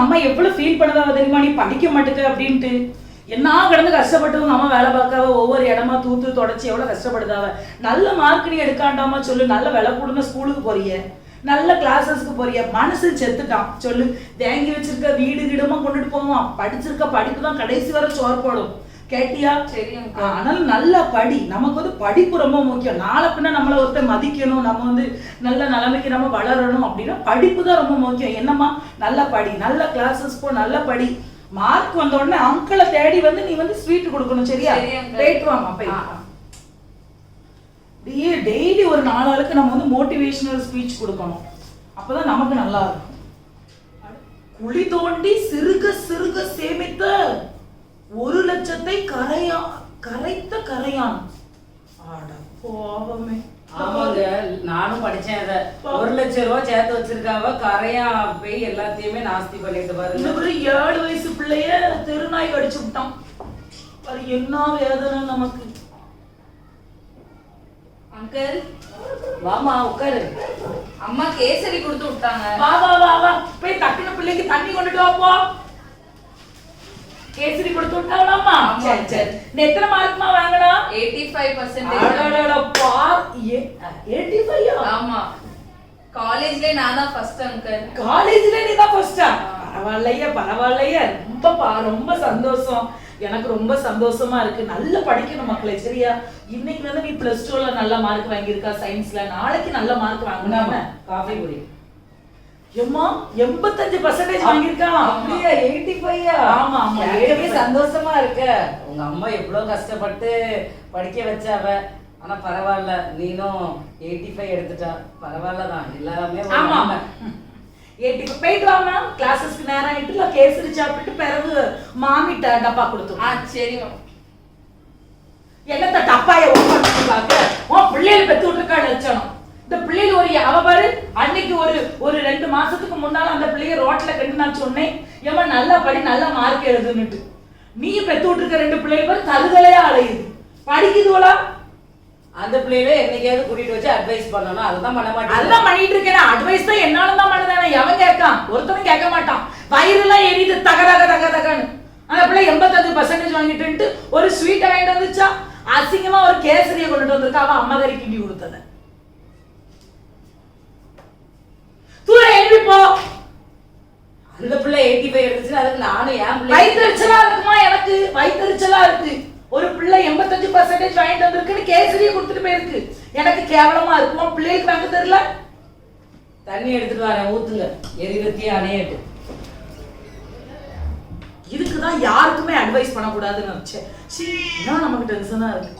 அம்மா எவ்வளவு ஃபீல் பண்ணதாவ தெரியுமா? நீ படிக்க மாட்டேங்க அப்படின்ட்டு. என்ன கிடந்து கஷ்டப்பட்டு உங்க அம்மா வேலை பார்க்காவ ஒவ்வொரு இடமா தூத்து தொடச்சி எவ்வளவு கஷ்டப்படுதாவ. நல்ல மார்க் நீ எடுக்காண்டாமா சொல்லு. நல்ல விலை கூடுன ஸ்கூலுக்கு போறிய. நல்ல கிளாஸஸ்க்கு போறிய. மனசு செத்துட்டான். சொல்லு. தேங்கி வச்சிருக்க வீடு கிடமா கொண்டுட்டு போவான் படிச்சிருக்க படிப்பு தான் கடைசி வரை சோர் போடும் கேட்டியா சரி. ஆனால் நல்லா படி. நமக்கு வந்து படிப்பு ரொம்ப முக்கியம். நாளை பின்ன நம்மளை ஒருத்தர் மதிக்கணும் நம்ம வந்து நல்ல நிலைமைக்கு நம்ம வளரணும் அப்படின்னா படிப்பு தான் ரொம்ப முக்கியம். என்னம்மா? நல்லா படி. நல்ல கிளாஸஸ் போ நல்லா படி. மார்க் வந்த உடனே அங்கிளை தேடி வந்து நீ வந்து ஸ்வீட் கொடுக்கணும் சரியா. போயிட்டு வாமா. அப்படியே டெய்லி ஒரு நாலு ஆளுக்கு நம்ம வந்து மோட்டிவேஷனல் ஸ்பீச் கொடுக்கணும். அப்பதான் நமக்கு நல்லா இருக்கும். குழி தோண்டி சிறுக சிறுக சேமித்த ஒரு லட்சத்தை கரையா கரைத்த கரையான். ஆட போவமே. ஆமாங்க நானும் படிச்சேன் அத. ஒரு லட்சம் ரூபாய் சேர்த்து வச்சிருக்காவ கரையா போய் எல்லாத்தையுமே நாஸ்தி பண்ணிட்டு இந்த பாருங்க ஒரு ஏழு வயசு பிள்ளைய தெருநாய் கடிச்சு விட்டான். அது என்ன வேதனை நமக்கு? அங்கிள்? வாமா உட்காரு. அம்மா கேசரி கொடுத்து விட்டாங்க. வா வா வா வா. போய் டக்குனு பிள்ளைக்கு தண்ணி கொண்டுட்டு வா போ. கேசரி கொடுத்து விட்டாங்களாமா. சரி சரி நீ எத்தனை மார்க்மா வாங்கினா எயிட்டி ஃபைவ் பர்சன்டேஜ் 85 யா? ஆமா காலேஜ்ல நான் தான் ஃபர்ஸ்ட் அங்கிள் காலேஜ்ல நீ தான் ஃபர்ஸ்டா பரவாயில்லையா பரவாயில்லையா ரொம்ப பா- ரொம்ப சந்தோஷம் எனக்கு ரொம்ப சந்தோஷமா இருக்கு நல்லா படிக்கணும் மக்களே சரியா இன்னைக்கு வந்து நீ பிளஸ் டூல நல்ல மார்க் வாங்கியிருக்கா சயின்ஸ்ல நாளைக்கு நல்ல மார்க் வாங்கினாம காஃபி குடி எம்மா எண்பத்தஞ்சு பர்சன்டேஜ் வாங்கியிருக்கான். அப்படியா எயிட்டி ஃபைவ் ஆமா, ஆமா, 85. சந்தோஷமா இருக்க? உங்க அம்மா எவ்வளவு கஷ்டப்பட்டு படிக்க வச்சாவ? ஆனா பரவாயில்ல நீனும் எயிட்டி ஃபைவ் எடுத்துட்டா. பரவாயில்ல தான் எல்லாமே ஆமா. நன்மை. ஏட்டி இப்ப போயிட்டு வாங்க கிளாஸஸ்க்கு நேரம் ஆயிட்டு இல்ல கேசரி சாப்பிட்டு பிறகு மாமிட்ட டப்பா கொடுத்து ஆ சரி. என்னத்த டப்பாய ஓபன் பண்ணி பாக்க உன் பிள்ளைகள் பெத்து விட்டுருக்கா லட்சணம் இந்த பிள்ளைகள் ஒரு அவ பாரு அன்னைக்கு ஒரு ஒரு ரெண்டு மாசத்துக்கு முன்னால அந்த பிள்ளைய ரோட்ல கண்டு நான் சொன்னேன். ஏமா நல்லா படி நல்ல மார்க் எழுதுன்னுட்டு. நீ பெத்து விட்டுருக்க ரெண்டு பிள்ளைகள் பாரு தருதலையா அலையுது. படிக்குதுவளா? அந்த பிள்ளையில என்னைக்காவது கூட்டிட்டு வச்சு அட்வைஸ் பண்ணணும். அதுதான் பண்ண மாட்டேன். அதெல்லாம் பண்ணிட்டு இருக்கேன். அட்வைஸ் தான் என்னால தான் பண்ணுதானே எவன் கேட்கான்? ஒருத்தனும் கேட்க மாட்டான். வயிறுலாம் எரியுது. தக தக தக தகன்னு. அந்த பிள்ளை எண்பத்தஞ்சு பர்சன்டேஜ் வாங்கிட்டு ஒரு ஸ்வீட்டை வாங்கிட்டு வந்துச்சா அசிங்கமா ஒரு கேசரியை கொண்டுட்டு வந்திருக்கா. அவன் அம்மா கறி கிண்டி கொடுத்தத. தூர எழுப்பி போ. அந்த பிள்ளை எயிட்டி ஃபைவ் எடுத்துச்சு அதுக்கு நானும் என் பிள்ளை வயிற்றுச்சலா இருக்குமா எனக்கு? வயிற்றுச்சலா இருக்கு. ஒரு பிள்ளை எண்பத்தஞ்சு பர்சன்டேஜ் வாங்கிட்டு வந்திருக்குன்னு கேசரியை கொடுத்துட்டு போயிருக்கு. எனக்கு கேவலமா இருக்கும்? பிள்ளைக்கு வாங்க தெரியல? தண்ணி எடுத்துட்டு வரேன் ஊத்துங்க. எரிவத்தியே அணையட்டு. இதுக்கு தான் யாருக்குமே அட்வைஸ் பண்ணக்கூடாதுன்னு நினைச்சேன். சீ என்ன நமக்கு டென்ஷனா இருக்கு.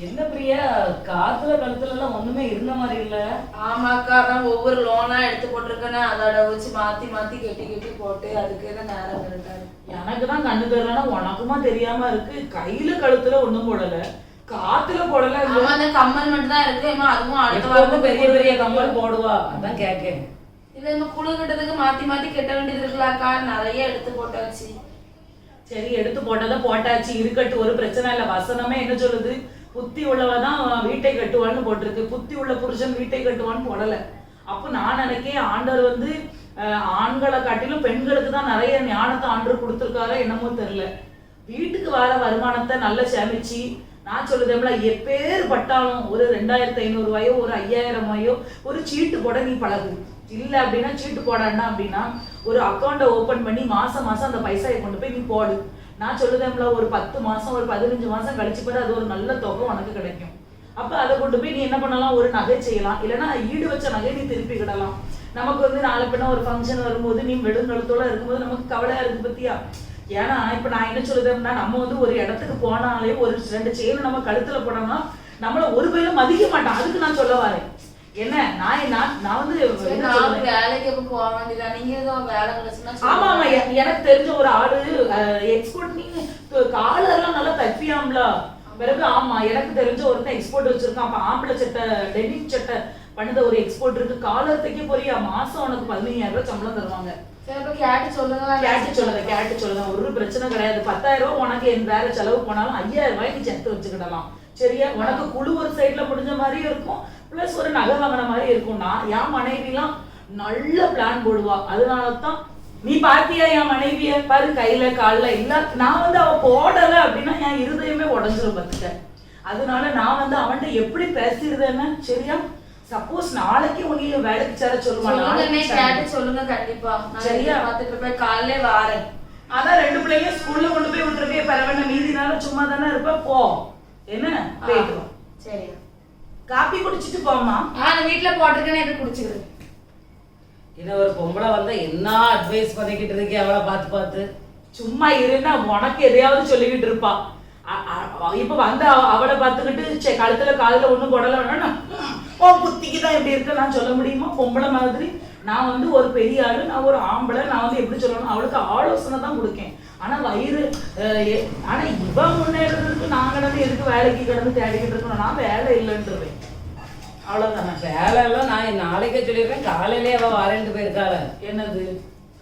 என்ன பிரியா? காத்துல கழுத்துல எல்லாம் ஒண்ணுமே இருந்த மாதிரி இல்ல. ஆமாக்கா நான் ஒவ்வொரு லோனா எடுத்து போட்டிருக்கேன்னு அதோட வச்சு மாத்தி மாத்தி கெட்டி கெட்டி போட்டு அதுக்கு தான் நேரம் இருக்காது எனக்கு தான் கண்ணு தெரியலன்னா உனக்குமா தெரியாம இருக்கு. கையில கழுத்துல ஒண்ணும் போடல. காத்துல போடல ஆமா அந்த கம்மல் மட்டும் தான் இருக்கு. ஏமா அதுவும் அடுத்த வாரம் பெரிய பெரிய கம்மல். போடுவா. அதான் கேக்கேன். இது நம்ம குழு கட்டதுக்கு மாத்தி மாத்தி கட்ட வேண்டியது இருக்கலாக்கா நிறைய எடுத்து போட்டாச்சு. சரி எடுத்து போட்டதை போட்டாச்சு. இருக்கட்டும் ஒரு பிரச்சனை இல்ல. வசனமே என்ன சொல்லுது? புத்தி உள்ளவ தான் வீட்டை கட்டுவான்னு போட்டிருக்கு. புத்தி உள்ள புருஷன் வீட்டை கட்டுவான்னு போடலை. அப்போ நான் நினைக்கேன் ஆண்டவர் வந்து ஆண்களை காட்டிலும் பெண்களுக்கு தான் நிறைய ஞானத்தை ஆண்டவர் கொடுத்துருக்காரோ என்னமோ தெரில வீட்டுக்கு வர வருமானத்தை நல்லா சேமிச்சு நான் சொல்லுதேம்ல எப்பேர் பட்டாலும் ஒரு ரெண்டாயிரத்தி ஐநூறு ரூபாயோ ஒரு ஐயாயிரம் ஒரு சீட்டு போட நீ பழகு. இல்லை அப்படின்னா சீட்டு போடாண்டா அப்படின்னா ஒரு அக்கௌண்ட்டை ஓப்பன் பண்ணி மாசம் மாசம் அந்த பைசாவை கொண்டு போய் நீ போடு. நான் சொல்லுதேன்ல ஒரு பத்து மாசம் ஒரு பதினஞ்சு மாசம் கழிச்சு பாரு அது ஒரு நல்ல தொகை உனக்கு கிடைக்கும். அப்ப அதை கொண்டு போய் நீ என்ன பண்ணலாம்? ஒரு நகை செய்யலாம். இல்லைன்னா ஈடு வச்ச நகை நீ திருப்பி கிடலாம் நமக்கு வந்து நாளை பின்ன ஒரு ஃபங்க்ஷன் வரும்போது நீ வெடுங்கழுத்தோட இருக்கும்போது நமக்கு கவலையா இருக்கு பத்தியா? ஏன்னா இப்ப நான் என்ன சொல்லுதேன்னா நம்ம வந்து ஒரு இடத்துக்கு போனாலே ஒரு ரெண்டு செயின் நம்ம கழுத்துல போனோம்னா நம்மள ஒரு பயிலும் மதிக்க மாட்டான். அதுக்கு நான் சொல்ல வரேன். என்ன நான் நான் நான் வந்து நான்? வேலைக்கு போக வேண்டியதா நீங்க ஏதோ வேலை கிடைச்சுன்னா ஆமா ஆமா எனக்கு தெரிஞ்ச ஒரு ஆளு எக்ஸ்போர்ட் நீ காலர்லாம் நல்லா தைப்பியாம்ல. பிறகு ஆமா எனக்கு தெரிஞ்ச ஒருத்தன் எக்ஸ்போர்ட் வச்சிருக்கான். அப்ப ஆம்பளை சட்டை டெனிம் சட்டை பண்ணுத ஒரு எக்ஸ்போர்ட் இருக்கு. காலர் தைக்க போறியா? மாசம் உனக்கு பதினஞ்சாயிரம் ரூபாய் சம்பளம் தருவாங்க. கேட்டு சொல்லுங்க. கேட்டு சொல்லுங்க கேட்டு சொல்லுங்க. ஒரு பிரச்சனை கிடையாது. பத்தாயிரம் ரூபாய் உனக்கு என் வேற செலவு போனாலும் ஐயாயிரம் ரூபாய் நீ சேர்த்து வச்சுக்கிடலாம். சரியா? உனக்கு குழு ஒரு சைடுல முடிஞ்ச மாதிரி இருக்கும். பிளஸ் ஒரு நகை வாங்கின மாதிரி இருக்கும். நான் என் மனைவிலாம் நல்ல பிளான் போடுவா. அதனால தான் நீ பாத்தியா என் மனைவிய? பாரு கையில கால்ல எல்லாம் நான் வந்து அவ போடல அப்படின்னா என் இருதயமே உடஞ்சிரும் பாத்துக்க அதனால நான் வந்து அவன்கிட்ட எப்படி பேசிடுறேன்னு சரியா? சப்போஸ் நாளைக்கு உன்னைய வேலைக்கு சேர கேட்டு சொல்லுங்க கண்டிப்பா. சரியா? பார்த்துட்டு இருப்பேன். காலையிலே வாரேன். அதான் ரெண்டு பிள்ளைங்க ஸ்கூல்ல கொண்டு போய் விட்டுருக்கே பரவாயில்ல. மீதி நாளும் சும்மா தானே இருப்ப போ. என்ன? போயிட்டு வா. சரி. காப்பி குடிச்சிட்டு போமா நான் வீட்டுல போட்டிருக்கேன்னு எடுத்து குடிச்சுக்கிறேன் இன்னும் ஒரு பொம்பளை வந்தா என்ன அட்வைஸ் பண்ணிக்கிட்டு இருக்கே அவளை பார்த்து பார்த்து? சும்மா இருன்னா உனக்கு எதையாவது சொல்லிக்கிட்டு இருப்பா. இப்ப வந்து அவ- அவளை பார்த்துக்கிட்டு சே கழுத்துல காதுல ஒண்ணும் போடல வேணா ஓ புத்திக்கு தான் இப்படி இருக்கு நான் சொல்ல முடியுமா? பொம்பளை மாதிரி. நான் வந்து ஒரு பெரிய ஆளு நான் ஒரு ஆம்பளை நான் வந்து எப்படி சொல்லணும்? அவளுக்கு ஆலோசனை தான் கொடுக்கேன். ஆனா வயிறு ஆனா இவ முன்னேறதுக்கு நான் கிடந்து எதுக்கு வேலைக்கு கிடந்து தேடிக்கிட்டு இருக்கணும்? நான் வேலை இல்லைன்றவேன். அவ்வளவுதானே. வேலை எல்லாம் நான் நாளைக்கே சொல்லிடுறேன். காலையிலே அவ வரேன்ட்டு போயிருக்காள. என்னது?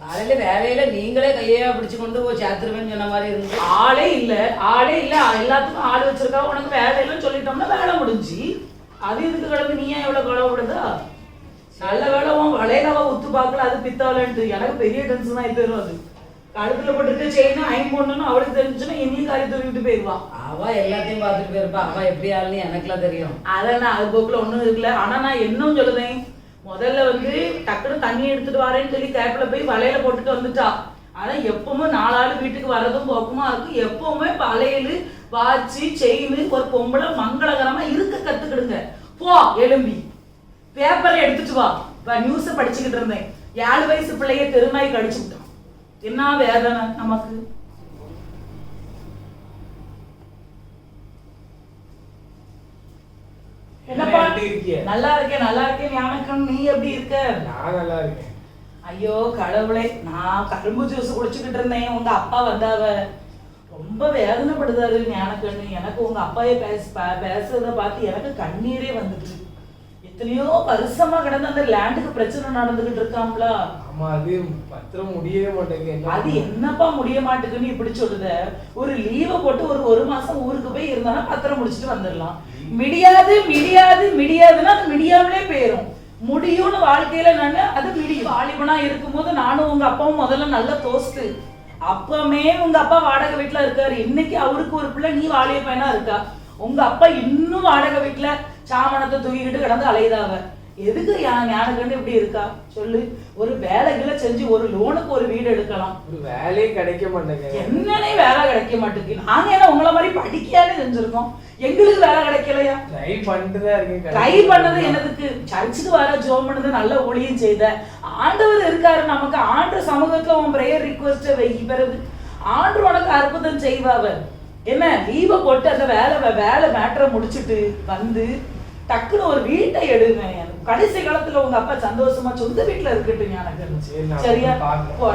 காலையில வேலையில நீங்களே கையா பிடிச்சு கொண்டு போய் சேர்த்துருவேன்னு சொன்ன மாதிரி இருந்து ஆளே இல்ல. ஆளே இல்ல. எல்லாத்துக்கும் ஆள் வச்சிருக்கா. உனக்கு வேலை இல்லைன்னு சொல்லிட்டோம்னா வேலை முடிஞ்சு. அது எதுக்கு கிடந்து நீ ஏன் எவ்வளவு கவலைப்படுதா? நல்ல வேலை உன் வளையலவா உத்து பார்க்கல அது பித்தாவலன்ட்டு எனக்கு பெரிய டென்ஷன் ஆகி போயிடும் அது. கழுத்துல போட்டுட்டு செயின் ஐம் பொண்ணுன்னு அவளுக்கு தெரிஞ்சுன்னா என்னையும் காரி தூக்கிட்டு போயிடுவா அவ எல்லாத்தையும் பார்த்துட்டு போயிருப்பா. அவ எப்படி ஆளுன்னு எனக்குலாம் தெரியும். அதான் அது போக்குல ஒண்ணும் இருக்குல்ல ஆனா நான் இன்னும் சொல்லுதேன் முதல்ல வந்து டக்குனு தண்ணி எடுத்துட்டு வரேன்னு சொல்லி கேப்ல போய் வலையில போட்டுட்டு வந்துட்டா. ஆனா எப்பவுமே நாலாள் வீட்டுக்கு வர்றதும் போக்குமா இருக்கும். எப்பவுமே வளையல் வாட்சி செயின் ஒரு பொம்பளை மங்களகரமா இருக்க கத்துக்கிடுங்க. போ எலும்பி பேப்பரை எடுத்துட்டு வா. நியூஸ படிச்சுக்கிட்டு இருந்தேன். ஏழு வயசு பிள்ளைய தெருநாய் கடிச்சு விட்டான். என்ன வேதனை நமக்கு? நல்லா இருக்கேன் நல்லா இருக்கேன். ஞானக்கன் நீ எப்படி இருக்க? நான் நல்லா இருக்கேன். ஐயோ கடவுளே நான் கரும்பு ஜூஸ் குடிச்சுக்கிட்டு இருந்தேன். உங்க அப்பா வந்தாவ. ரொம்ப வேதனைப்படுதாரு ஞானக்கண்ணு. எனக்கு உங்க அப்பாயே பேச பேசுறத பார்த்து எனக்கு கண்ணீரே வந்துட்டு எத்தனையோ வருஷமா கிடந்து அந்த லேண்டுக்கு பிரச்சனை நடந்துகிட்டு இருக்காம்ல. ஆமா அது பத்திரம் முடியவே மாட்டேங்குது. அது என்னப்பா முடிய மாட்டேங்குன்னு இப்படி சொல்லுத? ஒரு லீவை போட்டு ஒரு ஒரு மாசம் ஊருக்கு போய் இருந்தானா பத்திரம் முடிச்சுட்டு வந்துடலாம். முடியாது முடியாது முடியாதுன்னா அது முடியாமலே போயிரும். முடியும்னு வாழ்க்கையில நானு அது முடியும் வாலிபனா இருக்கும்போது நானும் உங்க அப்பாவும் முதல்ல நல்ல தோஸ்து. அப்பமே உங்க அப்பா வாடகை வீட்டுல இருக்காரு. இன்னைக்கு அவருக்கு ஒரு பிள்ளை நீ வாலிய பையனா இருக்கா? உங்க அப்பா இன்னும் வாடகை வீட்டுல சாமணத்தை தூக்கிக்கிட்டு கிடந்து அலையுதாவ எதுக்கு ஞானக்கண்டு இப்படி இருக்கா? சொல்லு. ஒரு வேலைகளை செஞ்சு ஒரு லோனுக்கு ஒரு வீடு எடுக்கலாம். ஒரு வேலையே கிடைக்க மாட்டேங்குது என்னன்னே வேலை கிடைக்க மாட்டேங்குது. நாங்க என்ன உங்களை மாதிரி படிக்கையாலே செஞ்சிருக்கோம்? எங்களுக்கு வேலை கிடைக்கலையா? ட்ரை பண்ணிட்டு தான் இருக்கேன் ட்ரை பண்ணது. என்னதுக்கு? சர்ச்சுக்கு வர ஜோம் பண்ணது நல்ல ஊழியம் செய்த. ஆண்டவர் இருக்காரு நமக்கு. ஆண்டு சமூகத்துல உன் பிரேயர் ரிக்வஸ்ட் வை பிறகு ஆண்டு உனக்கு அற்புதம் செய்வாவர் என்ன? லீவை போட்டு அந்த வேலை வேலை மேட்டரை முடிச்சிட்டு வந்து டக்குன்னு ஒரு வீட்டை எடுங்க. கடைசி காலத்துல உங்க அப்பா சந்தோஷமா சொந்த வீட்டுல இருக்கட்டும் எனக்கு சரியா?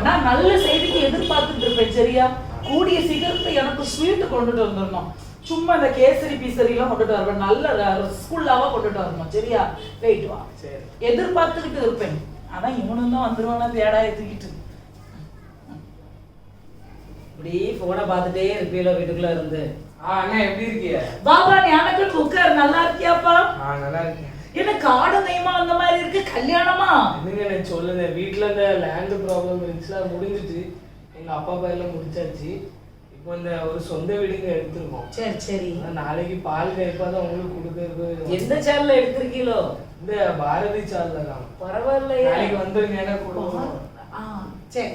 நான் நல்ல செய்திக்கு எதிர்பார்த்துட்டு இருப்பேன் சரியா? கூடிய சீக்கிரத்துல எனக்கு ஸ்வீட் கொண்டுட்டு வந்துடணும். சும்மா இந்த கேசரி பீசரி எல்லாம் கொண்டுட்டு வருவேன் நல்ல ஸ்கூல்லாவா கொண்டுட்டு வரணும் சரியா? போயிட்டு வா. சரி. எதிர்பார்த்துக்கிட்டு இருப்பேன். ஆனா இவனும் தான் வந்துருவானா தேடா தூக்கிட்டு. இப்படி போனை பார்த்துட்டே இருப்பீங்களோ வீட்டுக்குள்ள இருந்து? அண்ணா எப்படி இருக்கிய பாபா எனக்கு உட்கார் நல்லா இருக்கியாப்பா? நல்லா இருக்கேன். என்ன காடு நயமா அந்த மாதிரி இருக்கு? கல்யாணமா? என்னங்க எனக்கு சொல்லுங்க. வீட்ல இந்த லேண்ட் ப்ராப்ளம் இருந்துச்சுல முடிஞ்சிச்சு எங்க அப்பா பேர்ல முடிச்சாச்சு. இப்போ இந்த ஒரு சொந்த வீடுங்க எடுத்திருக்கோம். சரி சரி. நாளைக்கு பால் கைப்பாதான் உங்களுக்கு கொடுக்கறது. எந்த சேனல்ல எடுத்திருக்கீங்களோ? இந்த பாரதி சால்ல தான். பரவாயில்லையே. நாளைக்கு வந்துருங்க என்ன கொடுக்கணும்? சரி.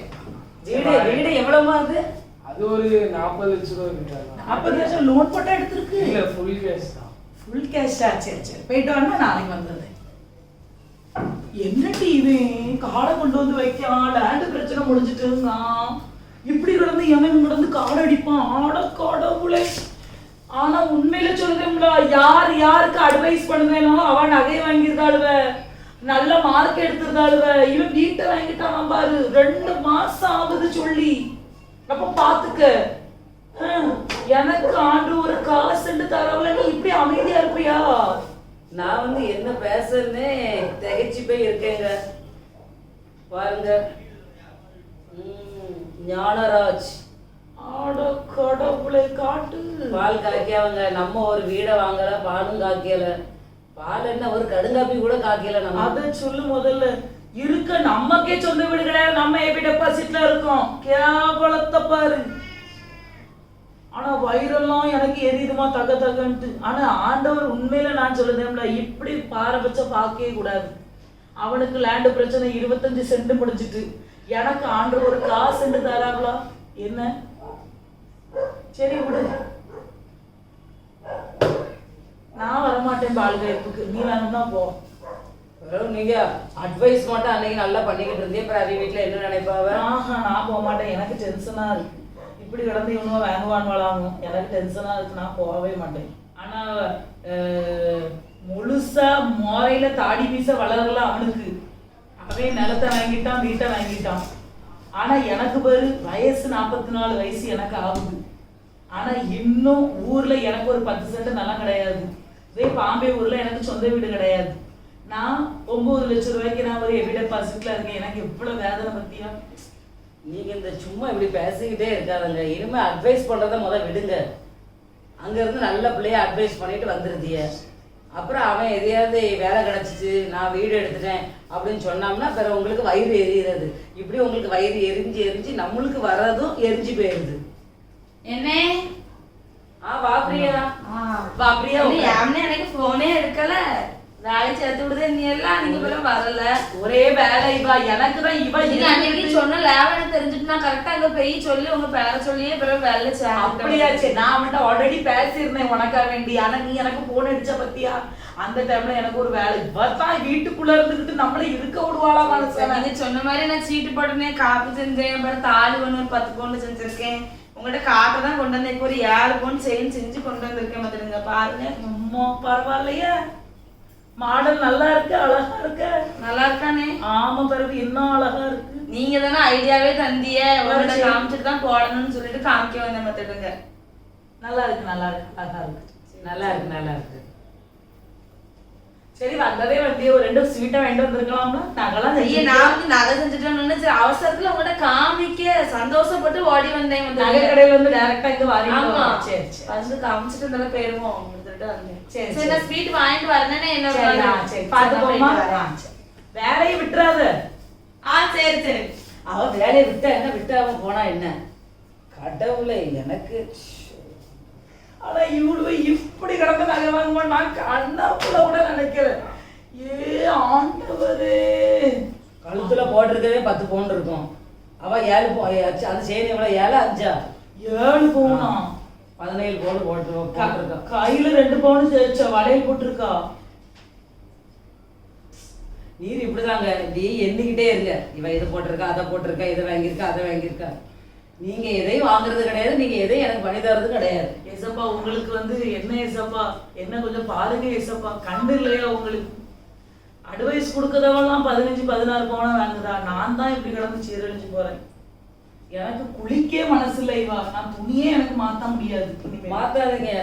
வீடு வீடு எவ்வளவுமா அது? அது ஒரு நாற்பது லட்ச ரூபா இருக்காங்க நாற்பது லட்சம் லோன் போட்டா எடுத்திருக்கு. இல்ல ஃபுல் கேஷ் தான். ஃபுல் கேஷா சரி சரி. போயிட்டு வாங்க நாளைக்கு வந்துடுறேன் என்னடி இது? காடை கொண்டு வந்து வைக்கான். லேண்டு பிரச்சனை முடிஞ்சிட்டுங்க இப்படி கிடந்து எவன் கிடந்து காடை அடிப்பான். ஆட கடவுளே. ஆனா உண்மையில சொல்றேன்ல யார் யாருக்கு அட்வைஸ் பண்ணுவேனோ அவன் நகையை வாங்கியிருக்காளுவ. நல்ல மார்க் எடுத்திருக்காளுவ. இவன் வீட்டை வாங்கிட்டான் பாரு. ரெண்டு மாசம் ஆகுது சொல்லி. அப்ப பாத்துக்க. எனக்கு ஆண்டு ஒரு காசுண்டு தரவல நீ இப்படி அமைதியா இருப்பியா? நான் வந்து என்ன பேசுறேன்னு திகைச்சு போய் இருக்கேங்க. பாருங்க. ஞானராஜ். ஆட கடவுளை காட்டு. பால் காய்க்காவங்க. நம்ம ஒரு வீடை வாங்கல பாலும் காய்க்கல. பால் என்ன ஒரு கடுங்காப்பி கூட காய்க்கல நம்ம. அத சொல்லு முதல்ல. இருக்க நமக்கே சொந்த வீடு கிடையாது. நம்ம எப்படி டெபாசிட்ல இருக்கோம். கேவலத்தை பாரு. ஆனா வயிறெல்லாம் எனக்கு எரியுதுமா தக தகன்ட்டு ஆனா ஆண்டவர் உண்மையில நான் சொல்லுதேன்ல இப்படி பாரபட்சம் பார்க்கவே கூடாது. அவனுக்கு லேண்டு பிரச்சனை இருபத்தஞ்சு சென்ட் முடிஞ்சிட்டு. எனக்கு ஆண்டவர் ஒரு காசு சென்ட் தராங்களா? என்ன? சரி விடு. நான் வரமாட்டேன் பால்காய்ப்புக்கு நீ வேணும்னா போ. நீங்க அட்வைஸ் மட்டும் அன்னைக்கு நல்லா பண்ணிக்கிட்டு இருந்தே அப்புறம் வீட்டுல என்ன நினைப்பாவ ஆஹா நான் போக மாட்டேன் எனக்கு டென்ஷனா இருக்கு. இப்படி கிடந்து வாங்குவான் வளாமும் எனக்கு டென்ஷனாக இருக்கு நான் போகவே மாட்டேன். ஆனால் முழுசாக முழுசா தாடி மீச வளரலாம் அவனுக்கு. அவன் நிலத்தை வாங்கிட்டான் வீட்டை வாங்கிட்டான். ஆனால் எனக்கு பேர் வயசு நாற்பத்தி நாலு வயசு எனக்கு ஆகுது. ஆனால் இன்னும் ஊரில் எனக்கு ஒரு பத்து சென்ட் நிலம் கிடையாது. இதே பாம்பே ஊரில் எனக்கு சொந்த வீடு கிடையாது. நான் ஒம்பது லட்சம் ரூபாய்க்கு நான் ஒரு எவி டெபாசிட்ல இருக்கேன். எனக்கு எவ்வளோ வேதனை பற்றியா நீங்க இந்த சும்மா இப்படி பேசிக்கிட்டே இருக்காதுங்க. இனிமே அட்வைஸ் பண்றத முத விடுங்க. அங்க இருந்து நல்ல பிள்ளைய அட்வைஸ் பண்ணிட்டு வந்துருதிய அப்புறம் அவன் எதையாவது வேலை கிடைச்சிச்சு நான் வீடு எடுத்துட்டேன் அப்படின்னு சொன்னோம்னா பிறகு உங்களுக்கு வயிறு எரியுறது. இப்படி உங்களுக்கு வயிறு எரிஞ்சு எரிஞ்சு நம்மளுக்கு வர்றதும் எரிஞ்சு போயிருது. என்ன? ஆ வா பிரியா. வா பிரியா எனக்கு போனே எடுக்கல. வேலைக்கு சேர்த்து விடுதே நீ எல்லாம் நீங்க பிறகு வரல. ஒரே வேலை இவா எனக்கு தான் இவ நீங்க அன்னைக்கு சொன்ன லேவன் தெரிஞ்சுட்டு நான் கரெக்டா அங்க போய் சொல்லி உங்க பேர சொல்லியே பிறகு வேலை அப்படியாச்சு நான் அவன்கிட்ட ஆல்ரெடி பேசியிருந்தேன் உனக்கா வேண்டி. ஆனா நீ எனக்கு போன் அடிச்ச பத்தியா? அந்த டைம்ல எனக்கு ஒரு வேலை. இவ தான் வீட்டுக்குள்ள இருந்துகிட்டு நம்மள இருக்க விடுவாளா மனுஷன? நீங்க சொன்ன மாதிரி நான் சீட்டு போட்டுனேன் காப்பி செஞ்சேன் அப்புறம் தாலி ஒரு பத்து பவுன் செஞ்சிருக்கேன். உங்கள்கிட்ட காட்டை தான் கொண்டு வந்தேன். இப்போ ஒரு ஏழு பவுன் செயின் செஞ்சு கொண்டு வந்திருக்கேன் பார்த்துடுங்க பாருங்க. பரவாயில்லையா. மாடல் நல்லா இருக்கு அழகா இருக்கு. நல்லா இருக்கானே. ஆமா பிறகு இன்னும் அழகா இருக்கு. நீங்க தானே ஐடியாவே தந்திய. உங்கள்கிட்ட சரி. காமிச்சிட்டு தான் போடணும்னு சொல்லிட்டு காமிக்க வந்தேன் பார்த்துடுங்க நல்லா இருக்கு நல்லா இருக்கு அழகா இருக்கு. நல்லா இருக்கு நல்லா இருக்கு. சரி வந்ததே வந்து ஒரு ரெண்டு ஸ்வீட்டா வாங்கிட்டு வந்திருக்கலாம்ல. ஐயா செஞ்சு- நான் வந்து நகை செஞ்சுட்டோம்னு சரி அவசரத்துல உங்கள்கிட்ட காமிக்க சந்தோஷப்பட்டு ஓடி வந்தேன் நகை பார்த்துடுங்க. கடையில வந்து டைரக்டா இங்க ஆமா. வாங்கிட்டு சரி வந்து காமிச்சிட்டு இருந்தாலும் போயிருவோம். சரி, சரி நான் ஸ்வீட் வாங்கிட்டு வரேனே என்ன சரி, ஆ, சரி பாத்து போமா? வேலையை விட்டுறாத. ஆ சரி சரி. அவ வேலையை விட்டா என்ன? விட்டாம போனா என்ன? கடவுளே எனக்கு ஆனா இவ்வளவு இப்படி கிடந்த நகை வாங்குவோம் நான் கண்ணாப்புல கூட நினைக்கிறேன். ஏ ஆண்டவரே. கழுத்துல போட்டிருக்கவே பத்து பவுன் இருக்கும். அவ ஏழு அந்த சேனை எவ்வளவு? ஏழு அஞ்சா? ஏழு பவுனா? பதினேழு பவுன் போட்டு போட்டிருக்கா. கையில ரெண்டு பவுன் தேய்ச்ச வளையல் போட்டிருக்கா? நீர் இப்படிதாங்க. இப்படி எண்ணிக்கிட்டே இருங்க. இவ இதை போட்டிருக்கா அதை போட்டிருக்கா இதை வாங்கியிருக்கா அதை வாங்கியிருக்கா. நீங்க எதையும் வாங்குறது கிடையாது நீங்க எதையும் எனக்கு பண்ணி தர்றது கிடையாது. ஏசப்பா உங்களுக்கு வந்து என்ன ஏசப்பா? என்ன கொஞ்சம் பாருங்க ஏசப்பா. கண்டு இல்லையா உங்களுக்கு? அட்வைஸ் கொடுக்கறவெல்லாம் பதினஞ்சு பதினாறு பவுனா வாங்குதா? நான் தான் இப்படி கிடந்து சீரழிஞ்சு போறேன். எனக்கு குளிக்கே மனசு இல்லை இவா. நான் துணியே எனக்கு மாத்த முடியாது. மாத்தாதீங்க.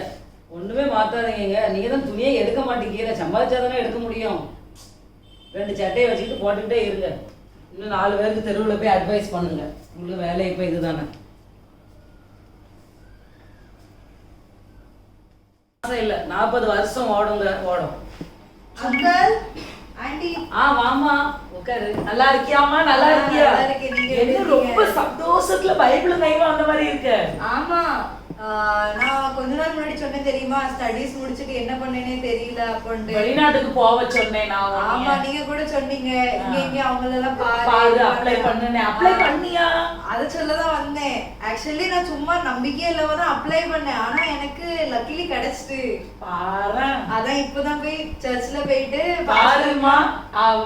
ஒண்ணுமே மாத்தாதீங்க நீங்க தான் துணியே எடுக்க மாட்டேங்கிற சம்பாதிச்சாதானே எடுக்க முடியும். ரெண்டு சட்டையை வச்சுக்கிட்டு போட்டுக்கிட்டே இருங்க. இன்னும் நாலு பேருக்கு தெருவில் போய் அட்வைஸ் பண்ணுங்க. உங்களுக்கு வேலை இப்போ இதுதானே. இல்ல நாற்பது வருஷம் ஓடுங்க ஓடும். ஆ வாமா உட்காரு நல்லா இருக்கியாமா நல்லா இருக்கியா? என்ன ரொம்ப? சந்தோஷத்துல பைபிள் கைவா அந்த மாதிரி இருக்க. ஆமா. நான் கொஞ்ச நாள் முன்னாடி சொன்னேன் தெரியுமா? ஸ்டடீஸ் முடிச்சிட்டு என்ன பண்ணேனே தெரியல அப்படின்ட்டு. வெளிநாட்டுக்கு போக சொன்னேன் நான் ஆமா உன்னைய. நீங்க கூட சொன்னீங்க. இங்க இங்க அவங்களெல்லாம் பாரு பாரு அப்ளை பண்ணுனேன் அப்ளை பண்ணியா? அத சொல்லதான் வந்தேன். ஆக்சுவலி நான் சும்மா நம்பிக்கை இல்லாம தான் அப்ளை பண்ணேன். ஆனா எனக்கு லக்கிலி கிடைச்சிட்டு. பாரு அதான் இப்பதான் போய் சர்ச்ல போயிட்டு பாருமா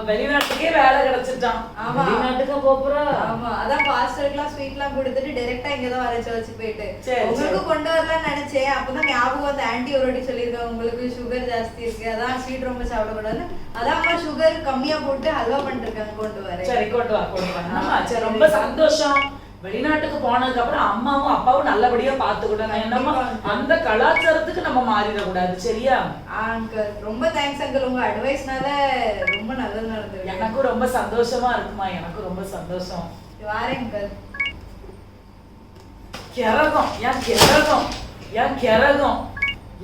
வெளிநாட்டுக்கே வேலை கிடைச்சிட்டான். ஆமா. வெளிநாட்டுக்கா போறா. ஆமா அதான் பாஸ்டருக்குலாம் ஸ்வீட்லாம் கொடுத்துட்டு டைரக்டா இங்க தான் சர்ச் போயிட்டு. உங்களுக்கு. கொண்டு வரலாம்னு நினைச்சேன். அப்பதான் ஞாபகம் வந்து ஆன்ட்டி ஒரு வாட்டி சொல்லியிருக்காங்க உங்களுக்கு சுகர் ஜாஸ்தி இருக்கு. அதான் ஸ்வீட் ரொம்ப சாப்பிடக்கூடாது அதான் அம்மா சுகர் கம்மியா போட்டு ஹல்வா பண்ணிட்டு இருக்காங்க கொண்டு வரேன். சரி கொண்டு வா கொண்டு வா. சரி ரொம்ப சந்தோஷம். வெளிநாட்டுக்கு போனதுக்கு அப்புறம் அம்மாவும் அப்பாவும் நல்லபடியா பாத்துக்கிட்டோம் என்னமா அந்த கலாச்சாரத்துக்கு நம்ம மாறிடக்கூடாது சரியா? அங்கிள் ரொம்ப தேங்க்ஸ் அங்கிள். உங்க அட்வைஸ்னால ரொம்ப நல்லது நடந்திருக்கு. எனக்கும் ரொம்ப சந்தோஷமா இருக்குமா? எனக்கும் ரொம்ப சந்தோஷம். வாரேன் அங்கிள். கிரகம் ஏன் கிரகம்? ஏன் கிரகம்?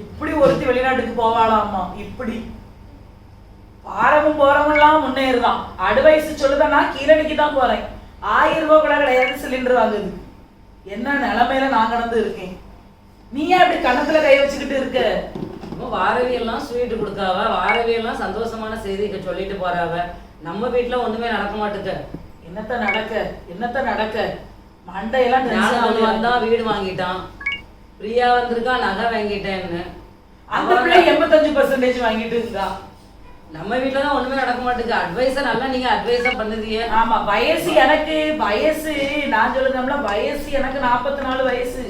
இப்படி ஒருத்தி வெளிநாட்டுக்கு போவாளாமா? இப்படி. பாரமும் போறவெல்லாம் முன்னேறுதான் அட்வைஸ் சொல்லுதா கீழடிக்கு தான் போறேன். ஆயிரம் ரூபாய் கூட கிடையாது சிலிண்டர் வாங்குது என்ன நிலைமையில நான் கடந்து இருக்கேன்? நீ ஏன் இப்படி கணத்துல கை வச்சுக்கிட்டு இருக்க? இன்னும் வாரவி எல்லாம் ஸ்வீட் கொடுக்காவ. வாரவி எல்லாம் சந்தோஷமான செய்திக்கு சொல்லிட்டு போறாவ. நம்ம வீட்ல ஒண்ணுமே நடக்க மாட்டுக்க என்னத்த நடக்க? என்னத்த நடக்க? மண்டையெல்லாம் ஞானம். வந்தா வீடு வாங்கிட்டான். பிரியா வந்திருக்கா நகை வாங்கிட்டேன்னு. அந்த அவன் பிள்ளை எண்பத்தஞ்சு பர்சன்டேஜ் வாங்கிட்டு இருக்கா? நம்ம வீட்ல தான் ஒண்ணுமே நடக்க மாட்டுக்கு. அட்வைஸா நல்லா நீங்க அட்வைஸா பண்ணுதிய ஆமா வயசு எனக்கு வயசு நான் சொல்லுங்கம்ல வயசு எனக்கு நாற்பத்தி நாலு வயசு.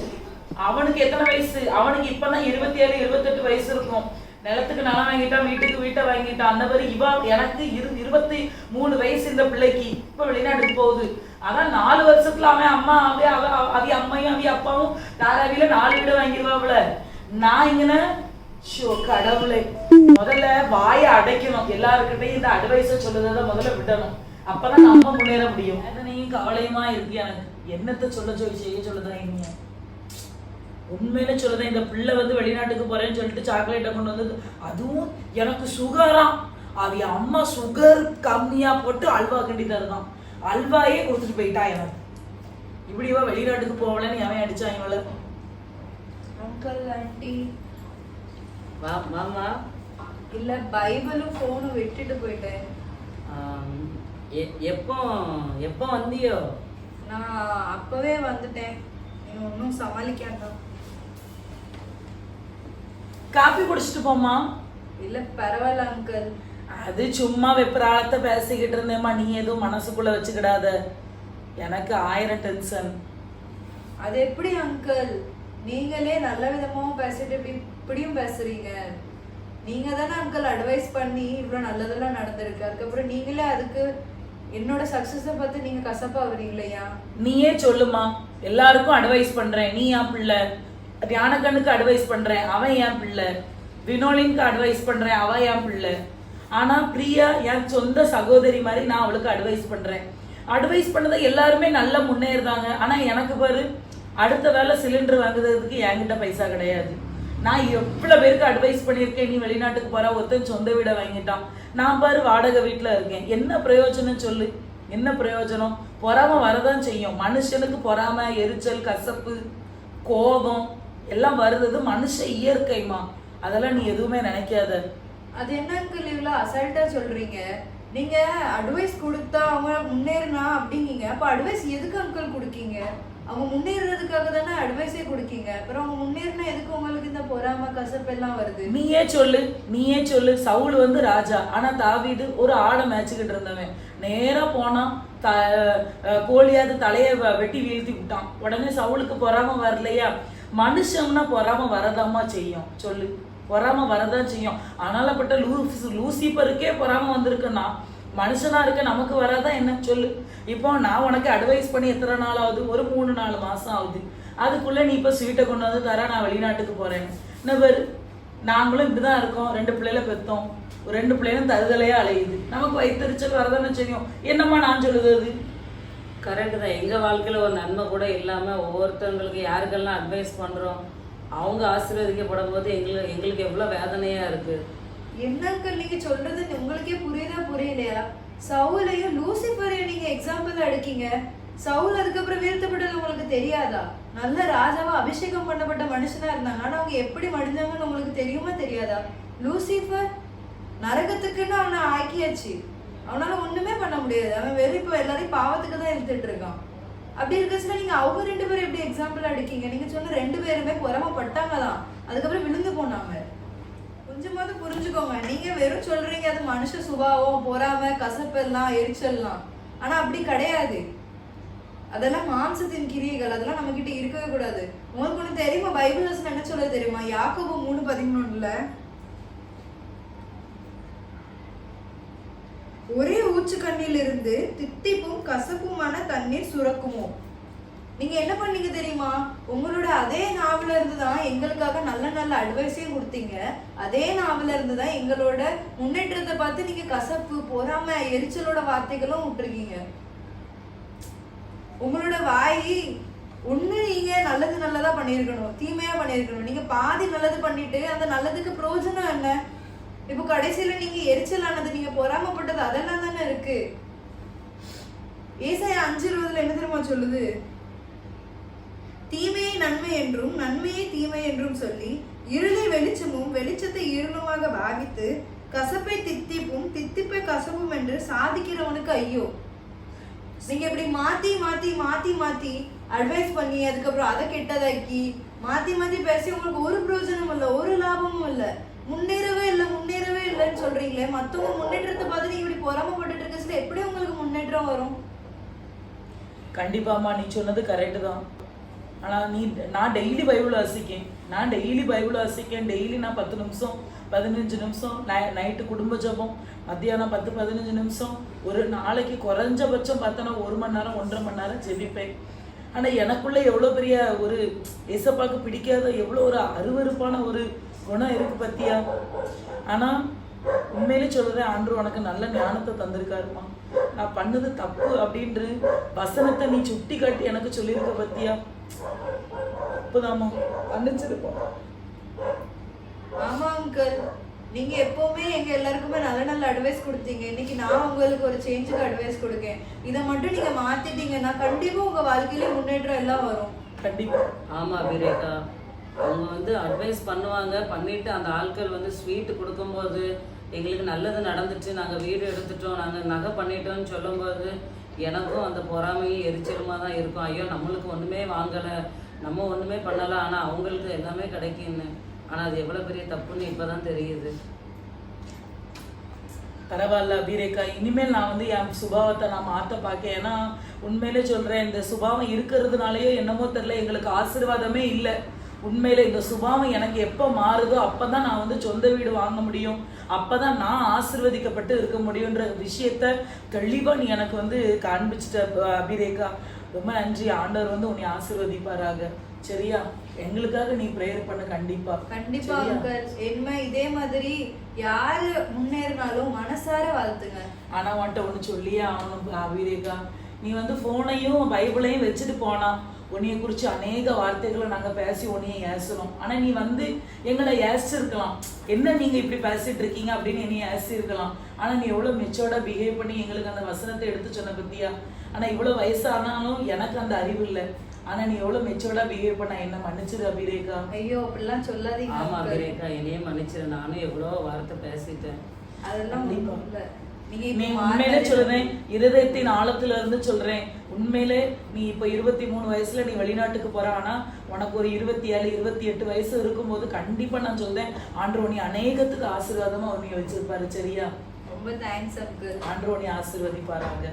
அவனுக்கு எத்தனை வயசு? அவனுக்கு இப்பதான் இருபத்தி ஏழு இருபத்தெட்டு வயசு இருக்கும். நிலத்துக்கு நிலம் வாங்கிட்டான் வீட்டுக்கு வீட்டை வாங்கிட்டான். அந்த மாதிரி இவ எனக்கு இரு இருபத்தி மூணு வயசு இந்த பிள்ளைக்கு. இப்ப வெளிநாட்டுக்கு போகுது. அதான் நாலு வருஷத்துல அவன் அம்மா அவ அவ அவி அம்மையும் அவி அப்பாவும் தாராவில நாலு வீடு வாங்கிடுவாப்ல நான் இங்கன ஷோ கடவுளே. முதல்ல வாயை அடைக்கணும். எல்லாருக்கிட்டையும் இந்த அட்வைஸை சொல்லுறத முதல்ல விடணும். அப்பதான் நம்ம முன்னேற முடியும். வேதனையும் கவலையுமா இருக்கு எனக்கு. என்னத்த சொல்ல சொல்லி செய்ய சொல்லுதான் நீங்க உண்மையில சொல்லுதேன் இந்த பிள்ளை வந்து வெளிநாட்டுக்கு போறேன்னு சொல்லிட்டு சாக்லேட்டை கொண்டு வந்தது. அதுவும் எனக்கு சுகரா அவ அம்மா சுகர் கம்மியா போட்டு அல்வா கிண்டி தருதான். அல்வாயே கொடுத்துட்டு போயிட்டா எனக்கு இப்படி இவ வெளிநாட்டுக்கு போகலன்னு எவன் அடிச்சான் இவளை? அங்கிள் ஆண்டி வா மாமா. இல்ல பைபிளும் போனும் விட்டுட்டு போயிட்டேன். எப்போ எப்போ வந்தியோ? நான் அப்பவே வந்துட்டேன். நீ ஒன்றும் சமாளிக்காண்டா காப்பி குடிச்சிட்டு போம்மா இல்ல பரவாயில்ல அங்கிள் அது சும்மா வெப்பராளத்தை பேசிக்கிட்டு இருந்தேம்மா நீ எதுவும் மனசுக்குள்ள வச்சுக்கிடாத. எனக்கு ஆயிரம் டென்ஷன். அது எப்படி அங்கிள்? நீங்களே நல்ல விதமாவும் பேசிட்டு இப்படி இப்படியும் பேசுறீங்க. நீங்க தானே அங்கிள் அட்வைஸ் பண்ணி இவ்வளவு நல்லதெல்லாம் நடந்திருக்கு. அதுக்கப்புறம் நீங்களே அதுக்கு என்னோட சக்சஸை பார்த்து நீங்க கசப்பாகிறீங்களா நீயே சொல்லுமா. எல்லாருக்கும் அட்வைஸ் பண்றேன். நீ என் பிள்ளை? தியானக்கண்ணுக்கு அட்வைஸ் பண்றேன். அவன் என் பிள்ளை? வினோலினுக்கு அட்வைஸ் பண்றேன். அவ என் பிள்ளை? ஆனால் பிரியா என் சொந்த சகோதரி மாதிரி நான் அவளுக்கு அட்வைஸ் பண்ணுறேன் அட்வைஸ் பண்ணதை எல்லாருமே நல்லா முன்னேறுதாங்க ஆனால் எனக்கு பாரு அடுத்த வேலை சிலிண்டர் வாங்குறதுக்கு என்கிட்ட பைசா கிடையாது. நான் எவ்வளோ பேருக்கு அட்வைஸ் பண்ணியிருக்கேன் நீ வெளிநாட்டுக்கு போகிற ஒருத்தன் சொந்த வீடை வாங்கிட்டான். நான் பாரு வாடகை வீட்டில் இருக்கேன். என்ன பிரயோஜனம் சொல்லு? என்ன பிரயோஜனம்? பொறாம வரதான் செய்யும். மனுஷனுக்கு பொறாம எரிச்சல் கசப்பு கோபம் எல்லாம் வருது. மனுஷ இயற்கைமா அதெல்லாம் நீ எதுவுமே நினைக்காத. அது என்ன லீவ்ல இவ்வளோ அசால்ட்டா சொல்றீங்க. நீங்க அட்வைஸ் கொடுத்தா அவங்க முன்னேறினா அப்படிங்கீங்க. அப்ப அட்வைஸ் எதுக்கு அங்கிள் கொடுக்கீங்க? அவங்க முன்னேறதுக்காக தானே அட்வைஸே கொடுக்கீங்க. அப்புறம் அவங்க முன்னேறினா எதுக்கு உங்களுக்கு இந்த பொறாம கசப்பு எல்லாம் வருது? நீயே சொல்லு நீயே சொல்லு. சவுல் வந்து ராஜா. ஆனா தாவிது ஒரு ஆடை மேய்ச்சிக்கிட்டு இருந்தவன். நேரா போனான் த கோழியாவது தலையை வ- வெட்டி வீழ்த்தி விட்டான். உடனே சவுளுக்கு பொறாம வரலையா? மனுஷம்னா பொறாம வரதாமா செய்யும். சொல்லு. பொறாம வரதான் செய்யும். ஆனாலப்பட்ட லூஸ் லூசிபருக்கே பொறாம வந்திருக்குன்னா மனுஷனா இருக்க நமக்கு வராதான் என்ன? சொல்லு. இப்போ நான் உனக்கு அட்வைஸ் பண்ணி எத்தனை நாள் ஆகுது ஒரு மூணு நாலு மாசம் ஆகுது. அதுக்குள்ள நீ இப்போ ஸ்வீட்டை கொண்டு வந்து தர நான் வெளிநாட்டுக்கு போறேன். நபர் நாங்களும் இப்படிதான் இருக்கோம். ரெண்டு பிள்ளைல பெத்தோம். ஒரு ரெண்டு பிள்ளைகளும் தருதலையா அலையுது. நமக்கு வயிற்றுச்சல் வரதானே செய்யும். என்னம்மா நான் சொல்லுது கரெக்டு தான். எங்கள் வாழ்க்கையில் ஒரு நன்மை கூட இல்லாமல் ஒவ்வொருத்தவங்களுக்கு யாருக்கெல்லாம் அட்வைஸ் பண்ணுறோம் அவங்க ஆசீர்வதிக்கப்படும் போது எங்களுக்கு எங்களுக்கு எவ்வளோ வேதனையாக இருக்குது என்ன நீங்கள் நீங்க உங்களுக்கே புரியுதா? புரியலையா? சவுலையும் லூசிஃபரையும் நீங்க எக்ஸாம்பிள் எடுக்கீங்க சவுல் அதுக்கப்புறம் வீழ்த்தப்பட்டது உங்களுக்கு தெரியாதா? நல்ல ராஜாவா அபிஷேகம் பண்ணப்பட்ட மனுஷனா இருந்தாங்க. ஆனா அவங்க எப்படி மடிஞ்சாங்கன்னு உங்களுக்கு தெரியுமா? தெரியாதா? லூசிஃபர் நரகத்துக்குன்னு அவனை ஆக்கியாச்சு. அவனால ஒண்ணுமே பண்ண முடியாது. அவன் வெறும் இப்போ எல்லாரையும் பாவத்துக்கு தான் இழுத்துட்டு இருக்கான். அப்படி இருக்கச்சுல நீங்க அவங்க ரெண்டு பேரும் எப்படி எக்ஸாம்பிள் அடிக்கீங்க நீங்க சொன்ன ரெண்டு பேருமே பொறாமப்பட்டாங்க தான் அதுக்கப்புறம் விழுந்து போனாங்க. கொஞ்சமாவது புரிஞ்சுக்கோங்க. நீங்க வெறும் சொல்றீங்க அது மனுஷ சுபாவம் பொறாம கசப்பெல்லாம் எரிச்சல்லாம். ஆனா அப்படி கிடையாது. அதெல்லாம் மாம்சத்தின் கிரியைகள். அதெல்லாம் நம்ம கிட்ட இருக்கவே கூடாது. உங்களுக்கு ஒண்ணு தெரியுமா? பைபிள் என்ன சொல்ல தெரியுமா? யாக்கோபு மூணு பதிமூணுல? ஒரே ஊற்றுக்கண்ணில் இருந்து தித்திப்பும் கசப்புமான தண்ணீர் சுரக்குமோ? நீங்க என்ன பண்ணீங்க தெரியுமா? உங்களோட அதே நாவல இருந்து தான் எங்களுக்காக நல்ல நல்ல அட்வைஸையும் கொடுத்தீங்க. அதே நாவல இருந்து தான் எங்களோட முன்னேற்றத்தை பார்த்து நீங்க கசப்பு பொறாம எரிச்சலோட வார்த்தைகளும் விட்டுருக்கீங்க. உங்களோட வாய் ஒண்ணு நீங்க நல்லது நல்லதா பண்ணியிருக்கணும் தீமையா பண்ணியிருக்கணும். நீங்க பாதி நல்லது பண்ணிட்டு அந்த நல்லதுக்கு பிரயோஜனம் என்ன? இப்போ கடைசியில நீங்க எரிச்சல் ஆனது நீங்க பொறாமப்பட்டது அதெல்லாம் தானே இருக்கு. ஏசாய அஞ்சு இருபதுல என்ன தெரியுமா சொல்லுது? தீமையை நன்மை என்றும் நன்மையை தீமை என்றும் சொல்லி இருளை வெளிச்சமும் வெளிச்சத்தை இருளுமாக பாவித்து கசப்பை தித்திப்பும் தித்திப்பை கசப்பும் என்று சாதிக்கிறவனுக்கு ஐயோ. நீங்க இப்படி மாத்தி மாத்தி மாத்தி மாத்தி அட்வைஸ் பண்ணி அதுக்கப்புறம் அதை கெட்டதாக்கி மாத்தி மாத்தி பேசி உங்களுக்கு ஒரு பிரயோஜனமும் இல்லை ஒரு லாபமும் இல்லை. முன்னேறவே இல்லை முன்னேறவே இல்லைன்னு சொல்றீங்களே மத்தவங்க முன்னேற்றத்தை பார்த்து நீங்க இப்படி பொறாமப்பட்டு இருக்க சில எப்படி உங்களுக்கு முன்னேற்றம் வரும்? கண்டிப்பாம்மா நீ சொன்னது கரெக்டு தான். ஆனால் நீ நான் டெய்லி பைபிள் வாசிக்கேன். நான் டெய்லி பைபிள் வாசிக்கேன். டெய்லி நான் பத்து நிமிஷம் பதினஞ்சு நிமிஷம் நை நைட்டு குடும்ப ஜெபம். மத்தியானம் பத்து பதினஞ்சு நிமிஷம். ஒரு நாளைக்கு குறைஞ்சபட்சம் பார்த்தோன்னா ஒரு மணி நேரம் ஒன்றரை மணி நேரம் ஜெபிப்பேன். ஆனால் எனக்குள்ளே எவ்வளோ பெரிய ஒரு இசப்பாக்கு பிடிக்காத எவ்வளோ ஒரு அருவருப்பான ஒரு குணம் இருக்கு பத்தியா? ஆனால் உண்மையிலே சொல்றேன் ஆண்டு உனக்கு நல்ல ஞானத்தை தந்திருக்காருமா. நான் பண்ணது தப்பு அப்படின்று வசனத்தை நீ சுட்டி காட்டி எனக்கு சொல்லியிருக்க பத்தியா? தப்புதாம்மா மன்னிச்சிருப்போம். ஆமா அங்கிள் நீங்க எப்பவுமே எங்க எல்லாருக்குமே நல்ல நல்ல அட்வைஸ் கொடுத்தீங்க. இன்னைக்கு நான் உங்களுக்கு ஒரு சேஞ்சுக்கு அட்வைஸ் கொடுக்கேன். இதை மட்டும் நீங்க மாத்திட்டீங்கன்னா கண்டிப்பா உங்க வாழ்க்கையில முன்னேற்றம் எல்லாம் வரும். கண்டிப்பா. ஆமாம் விரேகா அவங்க வந்து அட்வைஸ் பண்ணுவாங்க. பண்ணிட்டு அந்த ஆட்கள் வந்து ஸ்வீட்டு கொடுக்கும்போது எங்களுக்கு நல்லது நடந்துச்சு. நாங்கள் வீடு எடுத்துட்டோம். நாங்கள் நகை பண்ணிட்டோம்னு சொல்லும்போது எனக்கும் அந்த பொறாமையும் எரிச்சலுமாக தான் இருக்கும். ஐயோ நம்மளுக்கு ஒன்றுமே வாங்கலை. நம்ம ஒன்றுமே பண்ணலை. ஆனால் அவங்களுக்கு எல்லாமே கிடைக்குன்னு ஆனால் அது எவ்வளோ பெரிய தப்புன்னு இப்போ தான் தெரியுது. பரவாயில்ல அபிரேக்கா இனிமேல் நான் வந்து என் சுபாவத்தை நான் மாற்ற பார்க்க ஏன்னா உண்மையிலே சொல்கிறேன் இந்த சுபாவம் இருக்கிறதுனாலயோ என்னமோ தெரில எங்களுக்கு ஆசீர்வாதமே இல்லை. உண்மையில இந்த சுபாவம் எனக்கு எப்போ மாறுதோ அப்போ தான் நான் வந்து சொந்த வீடு வாங்க முடியும். அப்போ தான் நான் ஆசீர்வதிக்கப்பட்டு இருக்க முடியுன்ற விஷயத்த தெளிவாக நீ எனக்கு வந்து காண்பிச்சிட்ட அப- அபிரேகா ரொம்ப நன்றி. ஆண்டவர் வந்து உன்னை ஆசீர்வதிப்பாராக. சரியா? எங்களுக்காக நீ ப்ரேயர் பண்ண கண்டிப்பா. கண்டிப்பா இனிமே இதே மாதிரி யாரு முன்னேறினாலும் மனசார வாழ்த்துங்க. ஆனா உன்கிட்ட ஒண்ணு சொல்லியே ஆகணும் அபிரேகா நீ வந்து போனையும் பைபிளையும் வச்சுட்டு போனா உன்னைய குறிச்சு அநேக வார்த்தைகளை நாங்க பேசி உன்னைய ஏசுறோம். ஆனா நீ வந்து எங்களை ஏசிருக்கலாம். என்ன நீங்க இப்படி பேசிட்டு இருக்கீங்க அப்படின்னு என்னைய ஏசிருக்கலாம். ஆனா நீ எவ்வளவு மெச்சோர்டா பிஹேவ் பண்ணி எங்களுக்கு அந்த வசனத்தை எடுத்து சொன்ன பத்தியா? ஆனா இவ்வளவு வயசானாலும் எனக்கு அந்த அறிவு இல்லை. ஆனா நீ எவ்வளவு மெச்சோர்டா பிஹேவ் பண்ண? என்ன மன்னிச்சிரு அபிரேகா. ஐயோ அப்படிலாம் சொல்லாதீங்க uncle. விரேகா என்னையே மன்னிச்சிரு. நானும் எவ்வளோ வார்த்தை பேசிட்டேன். அதெல்லாம் உண்மையிலே சொல்றேன் இருதயத்தின் ஆழத்துல இருந்து சொல்றேன். உண்மையிலே நீ இப்ப இருபத்தி மூணு வயசுல நீ வெளிநாட்டுக்கு போற ஆனா உனக்கு ஒரு இருபத்தி ஏழு இருபத்தி எட்டு வயசு இருக்கும்போது கண்டிப்பா நான் சொல்றேன் ஆண்டவர் நீ அநேகத்துக்கு ஆசீர்வாதமா உன்னை வச்சிருப்பாரு சரியா? ரொம்ப தேங்க்ஸ் அங்கிள் ஆண்டவர் நீ ஆசீர்வதிப்பாராங்க.